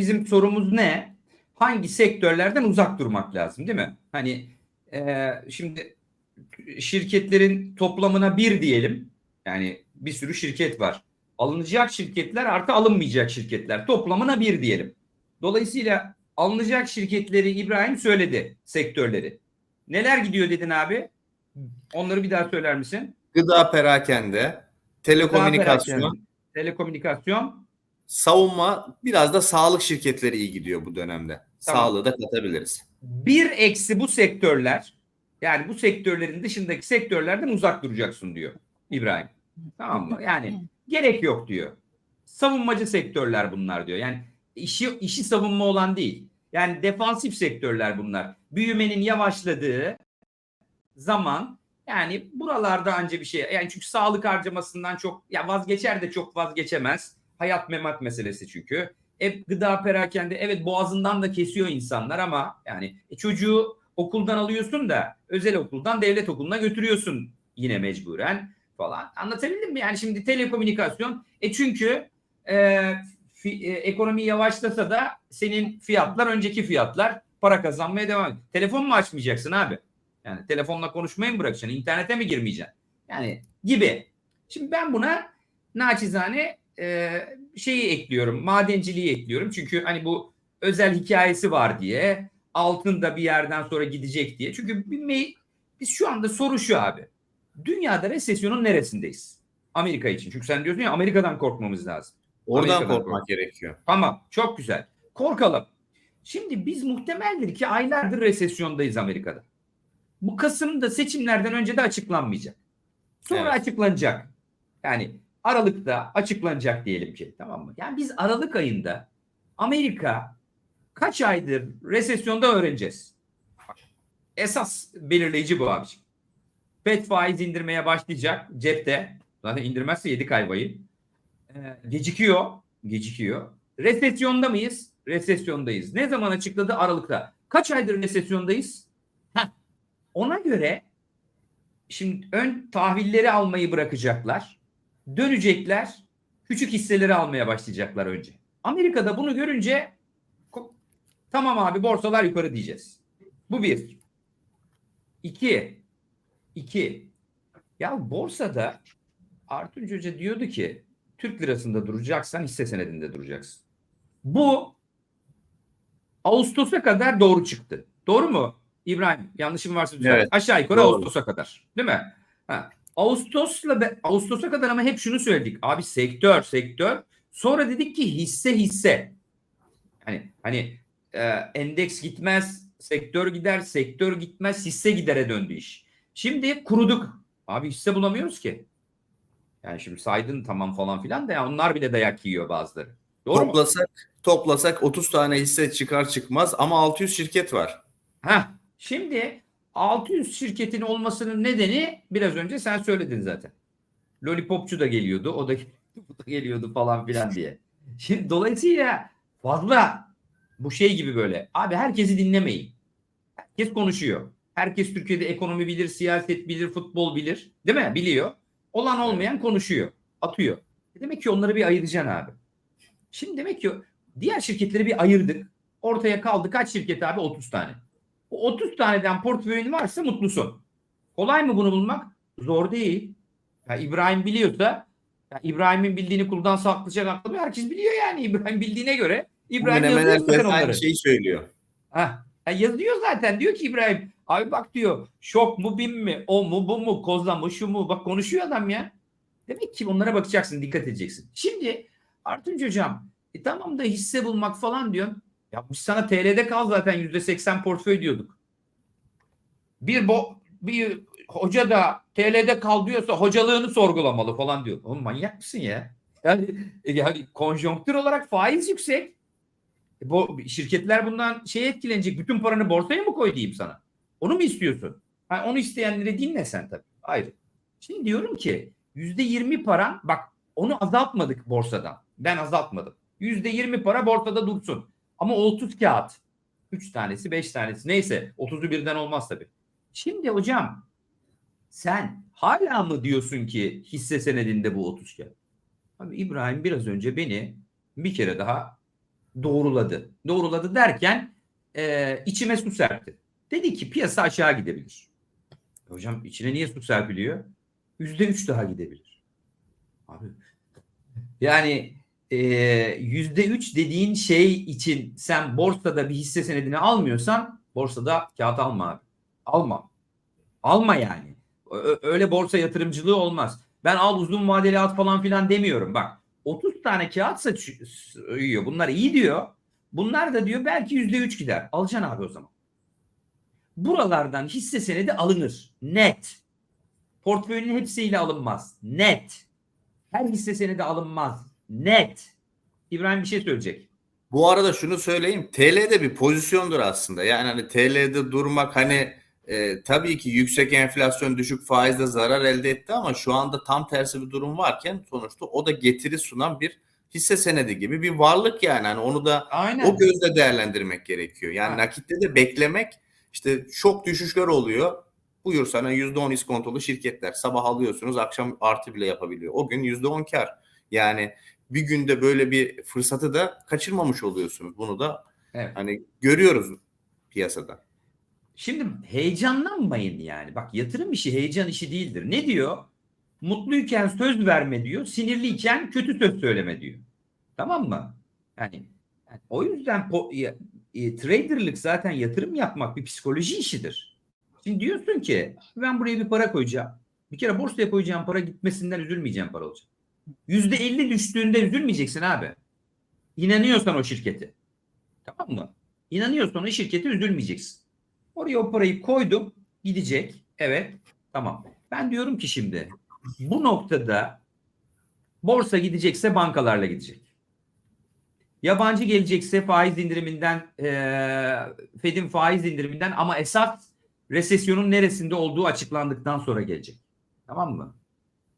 bizim sorumuz ne? Hangi sektörlerden uzak durmak lazım değil mi? Hani e, şimdi şirketlerin toplamına bir diyelim. Yani bir sürü şirket var. Alınacak şirketler artı alınmayacak şirketler. Toplamına bir diyelim. Dolayısıyla alınacak şirketleri İbrahim söyledi sektörleri. Neler gidiyor dedin abi? Onları bir daha söyler misin? Gıda perakende, telekomünikasyon, Gıda perakende, telekomünikasyon, savunma biraz da sağlık şirketleri iyi gidiyor bu dönemde. Tamam. Sağlığı da katabiliriz. bir eksi bu sektörler yani bu sektörlerin dışındaki sektörlerden uzak duracaksın diyor İbrahim. Tamam mı? Yani gerek yok diyor. Savunmacı sektörler bunlar diyor. Yani işi işi savunma olan değil. Yani defansif sektörler bunlar. Büyümenin yavaşladığı zaman yani buralarda anca bir şey. Yani çünkü sağlık harcamasından çok ya vazgeçer de çok vazgeçemez. Hayat memat meselesi çünkü. E, gıda perakende evet boğazından da kesiyor insanlar ama yani e, çocuğu okuldan alıyorsun da özel okuldan devlet okuluna götürüyorsun yine mecburen falan. Anlatabildim mi? Yani şimdi telekomünikasyon e çünkü e, fi- e, ekonomi yavaşlasa da senin fiyatlar önceki fiyatlar para kazanmaya devam ediyor. Telefon mu açmayacaksın abi? Yani telefonla konuşmayı mı bırakacaksın? İnternete mi girmeyeceksin? Yani gibi. Şimdi ben buna naçizane e, şeyi ekliyorum. Madenciliği ekliyorum. Çünkü hani bu özel hikayesi var diye altın da bir yerden sonra gidecek diye. Çünkü bir biz şu anda soru şu abi. Dünyada resesyonun neresindeyiz? Amerika için. Çünkü sen diyorsun ya Amerika'dan korkmamız lazım. Oradan Amerika'dan korkmak gerekiyor. Tamam çok güzel. Korkalım. Şimdi biz muhtemeldir ki aylardır resesyondayız Amerika'da. Bu Kasım'da seçimlerden önce de açıklanmayacak. Sonra Evet. açıklanacak. Yani Aralık'ta açıklanacak diyelim ki tamam mı? Yani biz Aralık ayında Amerika kaç aydır resesyonda öğreneceğiz. Esas belirleyici bu abiciğim. FED faiz indirmeye başlayacak cepte. Zaten indirmezse yedik ayvayı. Ee, gecikiyor. Gecikiyor. Resesyonda mıyız? Resesyondayız. Ne zaman açıkladı? Aralıkta. Kaç aydır resesyondayız? Heh. Ona göre şimdi ön tahvilleri almayı bırakacaklar. Dönecekler. Küçük hisseleri almaya başlayacaklar önce. Amerika'da bunu görünce tamam abi borsalar yukarı diyeceğiz. Bu bir. İki. İki. Ya borsada Artunç Hoca diyordu ki Türk lirasında duracaksan hisse senedinde duracaksın. Bu Ağustos'a kadar doğru çıktı. Doğru mu? İbrahim yanlışım varsa düzelt. Evet. Aşağı yukarı Doğru. Ağustos'a kadar. Değil mi? Ha. Ağustos'la be- Ağustos'a kadar ama hep şunu söyledik. Abi sektör sektör. Sonra dedik ki hisse hisse. Hani hani e, endeks gitmez, sektör gider, sektör gitmez, hisse gidere döndü iş. Şimdi kuruduk. Abi hisse bulamıyoruz ki. Yani şimdi saydın tamam falan filan da ya onlar bile dayak yiyor bazıları. Doğru mu? toplasak toplasak 30 tane hisse çıkar çıkmaz ama 600 şirket var. Heh, şimdi 600 şirketin olmasının nedeni biraz önce sen söyledin zaten. Lollipopçu da geliyordu, o da, bu da geliyordu falan filan diye. Şimdi dolayısıyla fazla bu şey gibi böyle. Abi herkesi dinlemeyin. Herkes konuşuyor. Herkes Türkiye'de ekonomi bilir, siyaset bilir, futbol bilir. Değil mi? Biliyor. Olan olmayan konuşuyor. Atıyor. Demek ki onları bir ayıracaksın abi. Şimdi demek ki diğer şirketleri bir ayırdık. Ortaya kaldı kaç şirket abi? 30 tane. O 30 taneden portföyün varsa mutlusun. Kolay mı bunu bulmak? Zor değil. Ya İbrahim biliyorsa ya İbrahim'in bildiğini kuldan saklayacak aklı herkes biliyor yani İbrahim bildiğine göre. İbrahim Hemen yazıyor zaten onları. şeyi söylüyor. Ha, ya yazıyor zaten diyor ki İbrahim abi bak diyor şok mu bim mi o mu bu mu koza mı şu mu bak konuşuyor adam ya. Demek ki onlara bakacaksın dikkat edeceksin. Şimdi Artunç hocam e tamam da hisse bulmak falan diyorsun. Ya biz sana TL'de kal zaten yüzde seksen portföy diyorduk. Bir bo bir hoca da TL'de kal diyorsa hocalığını sorgulamalı falan diyor. Oğlum manyak mısın ya? Yani, yani konjonktür olarak faiz yüksek. E Bu şirketler bundan şey etkilenecek. Bütün paranı borsaya mı koy diyeyim sana? Onu mu istiyorsun? Ha, onu isteyenleri dinle sen tabii. Ayrı. Şimdi diyorum ki yüzde yirmi paran bak onu azaltmadık borsadan. Ben azaltmadım. Yüzde yirmi para borsada dursun. Ama o 30 kağıt. 3 tanesi 5 tanesi neyse 30'u birden olmaz tabii. Şimdi hocam sen hala mı diyorsun ki hisse senedinde bu 30 kağıt? Abi İbrahim biraz önce beni bir kere daha doğruladı. Doğruladı derken e, içime su serpti. Dedi ki piyasa aşağı gidebilir. E hocam içine niye su serpiliyor? Yüzde üç daha gidebilir. Abi yani yüzde üç dediğin şey için sen borsada bir hisse senedini almıyorsan borsada kağıt alma abi. Alma. Alma yani. Öyle borsa yatırımcılığı olmaz. Ben al uzun vadeli at falan filan demiyorum. Bak 30 tane kağıt sayıyor. Bunlar iyi diyor. Bunlar da diyor belki yüzde üç gider. Alacaksın abi o zaman. Buralardan hisse senedi alınır. Net. Portföyünün hepsiyle alınmaz. Net. Her hisse senedi alınmaz. Net. İbrahim bir şey söyleyecek. Bu arada şunu söyleyeyim. TL'de bir pozisyondur aslında. Yani hani TL'de durmak hani e, tabii ki yüksek enflasyon düşük faizle zarar elde etti ama şu anda tam tersi bir durum varken sonuçta o da getiri sunan bir hisse senedi gibi bir varlık yani. Hani onu da Aynen. o gözle değerlendirmek gerekiyor. Yani Ha. nakitte de beklemek işte şok düşüşler oluyor. Buyur sana %10 iskontolu şirketler. Sabah alıyorsunuz akşam artı bile yapabiliyor. O gün %10 kar. Yani bir günde böyle bir fırsatı da kaçırmamış oluyorsunuz. Bunu da Evet. hani görüyoruz piyasada. Şimdi heyecanlanmayın yani. Bak yatırım işi heyecan işi değildir. Ne diyor? Mutluyken söz verme diyor. Sinirliyken kötü söz söyleme diyor. Tamam mı? Yani, yani o yüzden po- e, traderlık zaten yatırım yapmak bir psikoloji işidir. Şimdi diyorsun ki ben buraya bir para koyacağım. Bir kere borsaya koyacağım para gitmesinden üzülmeyeceğim para olacak. Yüzde elli düştüğünde üzülmeyeceksin abi. İnanıyorsan o şirkete. Tamam mı? İnanıyorsan o şirkete üzülmeyeceksin. Oraya o parayı koydum. Gidecek. Evet. Tamam. Ben diyorum ki şimdi bu noktada borsa gidecekse bankalarla gidecek. Yabancı gelecekse faiz indiriminden eee Fed'in faiz indiriminden ama esas resesyonun neresinde olduğu açıklandıktan sonra gelecek. Tamam mı?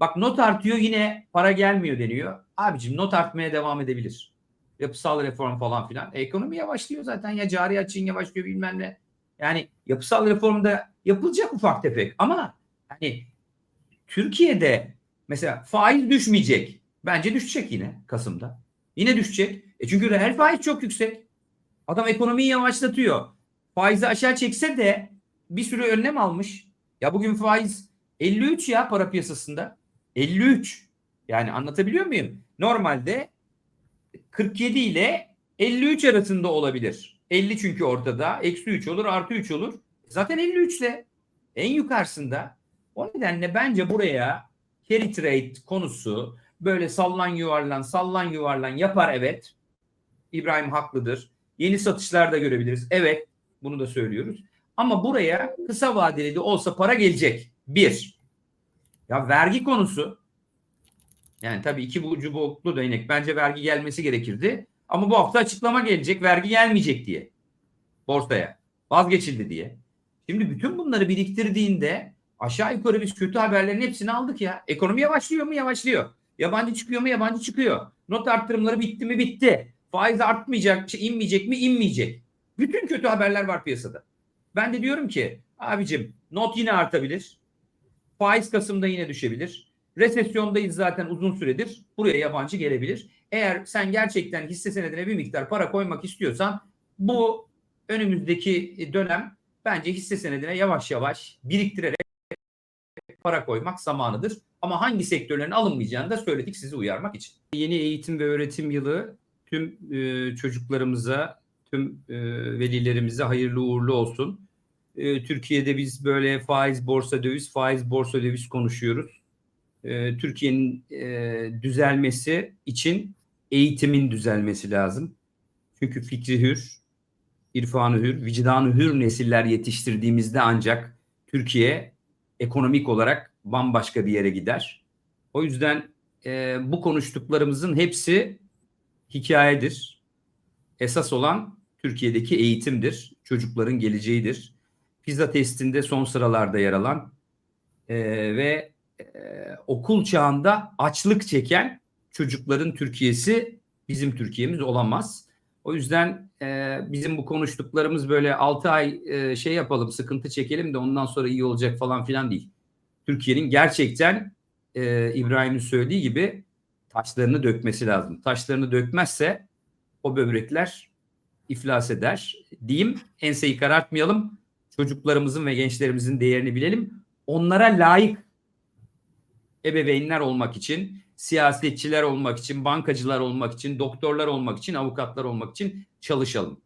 Bak not artıyor yine para gelmiyor deniyor. Abicim not artmaya devam edebilir. Yapısal reform falan filan. E, ekonomi yavaşlıyor zaten ya cari açığın yavaşlıyor bilmem ne. Yani yapısal reformda yapılacak ufak tefek ama hani Türkiye'de mesela faiz düşmeyecek. Bence düşecek yine Kasım'da. Yine düşecek. E çünkü reel faiz çok yüksek. Adam ekonomiyi yavaşlatıyor. Faizi aşağı çekse de bir sürü önlem almış. Ya bugün faiz 53 ya para piyasasında. 53. Yani anlatabiliyor muyum? Normalde 47 ile 53 arasında olabilir. 50 çünkü ortada. Eksi 3 olur artı 3 olur. Zaten 53 ile en yukarısında. O nedenle bence buraya carry trade konusu böyle sallan yuvarlan sallan yuvarlan yapar evet. İbrahim haklıdır. Yeni satışlar da görebiliriz. Evet bunu da söylüyoruz. Ama buraya kısa vadeli de olsa para gelecek. Bir. Ya vergi konusu yani tabii iki ucu boklu değnek. Bence vergi gelmesi gerekirdi. Ama bu hafta açıklama gelecek. Vergi gelmeyecek diye. Borsaya. Vazgeçildi diye. Şimdi bütün bunları biriktirdiğinde aşağı yukarı biz kötü haberlerin hepsini aldık ya. Ekonomi yavaşlıyor mu? Yavaşlıyor. Yabancı çıkıyor mu? Yabancı çıkıyor. Not arttırımları bitti mi? Bitti. Faiz artmayacak, şey, inmeyecek mi? İnmeyecek. Bütün kötü haberler var piyasada. Ben de diyorum ki abicim not yine artabilir. Faiz Kasım'da yine düşebilir. Resesyondayız zaten uzun süredir. Buraya yabancı gelebilir. Eğer sen gerçekten hisse senedine bir miktar para koymak istiyorsan bu önümüzdeki dönem bence hisse senedine yavaş yavaş biriktirerek para koymak zamanıdır. Ama hangi sektörlerin alınmayacağını da söyledik sizi uyarmak için. Yeni eğitim ve öğretim yılı tüm e, çocuklarımıza, tüm e, velilerimize hayırlı uğurlu olsun. E, Türkiye'de biz böyle faiz borsa döviz, faiz borsa döviz konuşuyoruz. E, Türkiye'nin e, düzelmesi için eğitimin düzelmesi lazım. Çünkü fikri hür, irfanı hür, vicdanı hür nesiller yetiştirdiğimizde ancak Türkiye ekonomik olarak bambaşka bir yere gider. O yüzden e, bu konuştuklarımızın hepsi hikayedir. Esas olan Türkiye'deki eğitimdir. Çocukların geleceğidir. PISA testinde son sıralarda yer alan e, ve e, okul çağında açlık çeken çocukların Türkiye'si bizim Türkiye'miz olamaz. O yüzden e, bizim bu konuştuklarımız böyle 6 ay e, şey yapalım, sıkıntı çekelim de ondan sonra iyi olacak falan filan değil. Türkiye'nin gerçekten e, İbrahim'in söylediği gibi taşlarını dökmesi lazım. Taşlarını dökmezse o böbrekler iflas eder. Diyeyim enseyi karartmayalım. Çocuklarımızın ve gençlerimizin değerini bilelim. Onlara layık ebeveynler olmak için, siyasetçiler olmak için, bankacılar olmak için, doktorlar olmak için, avukatlar olmak için çalışalım.